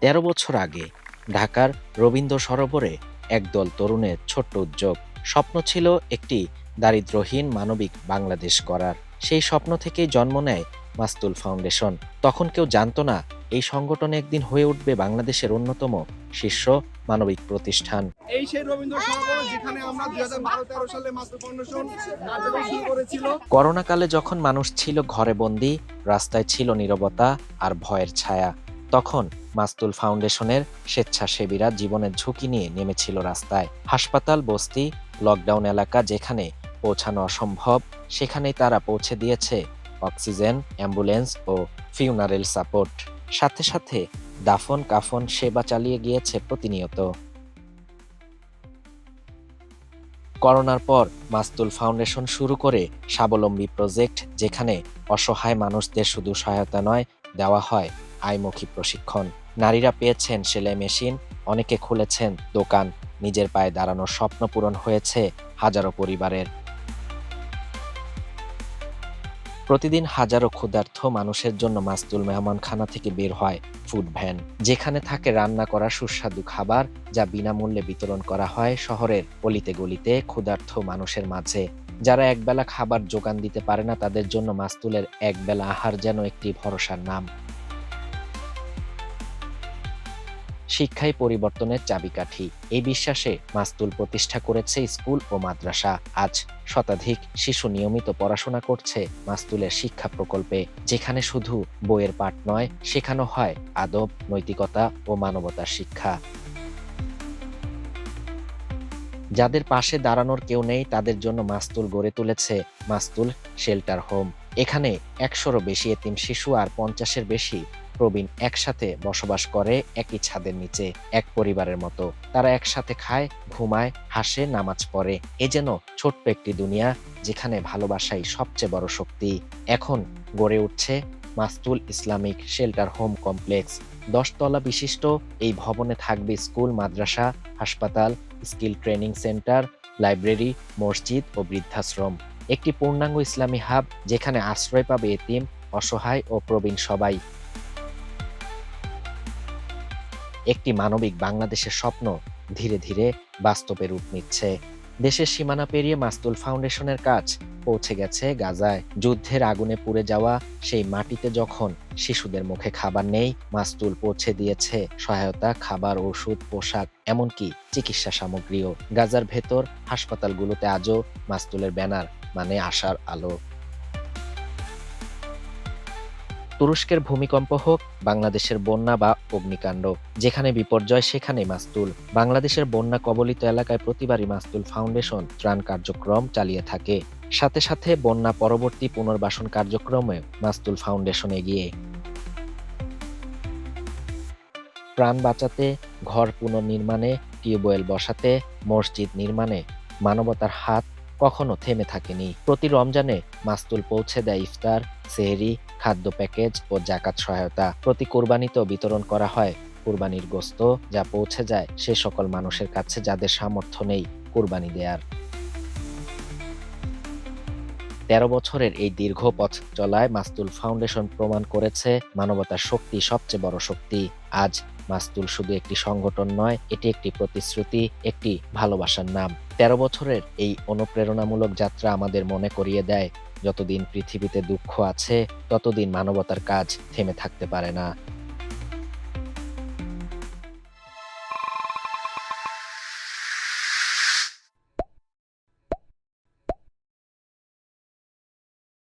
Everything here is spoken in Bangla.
তেরো বছর আগে ঢাকার রবীন্দ্র সরোবরে একদল তরুণের ছোট্ট উদ্যোগ স্বপ্ন ছিল একটি দারিদ্র্যহীন মানবিক বাংলাদেশ করার সেই স্বপ্ন থেকেই জন্ম নেয় মাস্তুল ফাউন্ডেশন। তখন কেউ জানতো না এই সংগঠন একদিন হয়ে উঠবে বাংলাদেশের অন্যতম শীর্ষ মানবিক প্রতিষ্ঠান। এই সেই রবীন্দ্র সরোবর যেখানে আমরা দুই হাজার সালে মাস্টার ফাউন্ডেশন কার্যক্রম শুরু করেছিল। করোনাকালে যখন মানুষ ছিল ঘরে বন্দি রাস্তায় ছিল নীরবতা আর ভয়ের ছায়া তখন মাস্তুল ফাউন্ডেশনের স্বেচ্ছাসেবীরা জীবনের ঝুঁকি নিয়ে নেমেছিল রাস্তায়। হাসপাতাল, বস্তি, লকডাউন এলাকা যেখানে পৌঁছানো অসম্ভব, সেখানেই তারা পৌঁছে দিয়েছে অক্সিজেন, অ্যাম্বুলেন্স ও ফিউনারেল সাপোর্ট। সাথে সাথে দাফন, কাফন, সেবা চালিয়ে গিয়েছে প্রতিনিয়ত। করোনার পর মাস্তুল ফাউন্ডেশন শুরু করে স্বাবলম্বী প্রজেক্ট যেখানে অসহায় মানুষদের শুধু সহায়তা নয়, দেওয়া হয় আইমুখী প্রশিক্ষণ। নারীরা পেয়েছেন সেলাই মেশিন, অনেকে খুলেছেন দোকান। নিজের পায়ে দাঁড়ানোর স্বপ্ন পূরণ হয়েছে হাজারো পরিবারের। প্রতিদিন হাজারো ক্ষুধার্থ মানুষের জন্য মাস্তুল মেহমানখানা থেকে বের হয় ফুড ভ্যান। যেখানে থাকে রান্না করা সুস্বাদু খাবার যা বিনামূল্যে বিতরণ করা হয় শহরের অলিতে গলিতে ক্ষুধার্থ মানুষের মাঝে। যারা একবেলা খাবার যোগান দিতে পারে না তাদের জন্য মাস্তুলের একবেলা আহার যেন একটি ভরসার নাম। শিক্ষাই পরিবর্তনের চাবিকাঠি। এই বিশ্বাসে মাস্তুল প্রতিষ্ঠা করেছে স্কুল ও মাদ্রাসা। আজ শতাধিক শিশু নিয়মিত পড়াশোনা করছে মাস্তুলের শিক্ষা প্রকল্পে, যেখানে শুধু বইয়ের পাঠ নয়, শেখানো হয় আদব, নৈতিকতা ও মানবতার শিক্ষা। যাদের পাশে দাঁড়ানোর কেউ নেই, তাদের জন্য মাস্তুল গড়ে তুলেছে মাস্তুল শেল্টার হোম। এখানে একশোরও বেশি এতিম শিশু আর পঞ্চাশের বেশি প্রবীণ একসাথে বসবাস করে একই ছাদের নিচে, এক পরিবারের মতো। তারা একসাথে খায়, ঘুমায়, হাসে, নামাজ পড়ে। এ যেন ছোট্ট একটি দুনিয়া, যেখানে ভালোবাসাই সবচেয়ে বড় শক্তি। এখন গড়ে উঠছে Mastul Islamic shelter home complex. দশতলা বিশিষ্ট, এই ভবনে থাকবে স্কুল, মাদ্রাসা, হাসপাতাল, স্কিল ট্রেনিং সেন্টার, লাইব্রেরি, মসজিদ ও বৃদ্ধাশ্রম। একটি পূর্ণাঙ্গ ইসলামী হাব, যেখানে আশ্রয় পাবে এতিম, অসহায় ও প্রবীণ সবাই। একটি মানবিক বাংলাদেশের স্বপ্ন ধীরে ধীরে বাস্তবে রূপ নিচ্ছে। দেশের সীমানা পেরিয়ে মাস্তুল ফাউন্ডেশনের কাজ পৌঁছে গেছে গাজায়। যুদ্ধের আগুনে পুড়ে যাওয়া সেই মাটিতে যখন শিশুদের মুখে খাবার নেই, মাস্তুল পৌঁছে দিয়েছে সহায়তা, খাবার, ওষুধ, পোশাক, এমনকি চিকিৎসা সামগ্রীও। গাজার ভেতর হাসপাতালগুলোতে আজও মাস্তুলের ব্যানার মানে আশার আলো। তুরস্কের ভূমিকম্প হোক, বাংলাদেশের বন্যা বা অগ্নিকাণ্ড, যেখানে বিপর্যয় সেখানে মাস্তুল। বাংলাদেশের বন্যা কবলিত এলাকায় প্রতিবারই মাস্তুল ফাউন্ডেশন ত্রাণ কার্যক্রম চালিয়ে থাকে। সাথে সাথে বন্যা পরবর্তী পুনর্বাসন কার্যক্রমে মাস্তুল ফাউন্ডেশন এগিয়ে। প্রাণ বাঁচাতে, ঘর পুনর্নির্মাণে, টিউবওয়েল বসাতে, মসজিদ নির্মাণে, মানবতার হাত কখনো থেমে থাকেনি। প্রতি রমজানে মাস্তুল পৌঁছে দেয় ইফতার, সেহরি, খাদ্য প্যাকেজ ও জাকাত সহায়তা। প্রতি কোরবানিতেও বিতরণ করা হয় কোরবানির গোস্ত যা পৌঁছে যায় সে সকল মানুষের কাছে যাদের সামর্থ্য নেই কোরবানি দেয়ার। তেরো বছরের এই দীর্ঘ পথ চলায় মাস্তুল ফাউন্ডেশন প্রমাণ করেছে মানবতার শক্তি সবচেয়ে বড় শক্তি। আজ মাস্তুল শুধু একটি সংগঠন নয়, এটি একটি প্রতিশ্রুতি, একটি ভালোবাসার নাম। তেরো বছরের এই অনুপ্রেরণামূলক যাত্রা আমাদের মনে করিয়ে দেয়, যতদিন পৃথিবীতে দুঃখ আছে, ততদিন মানবতার কাজ থেমে থাকতে পারে না।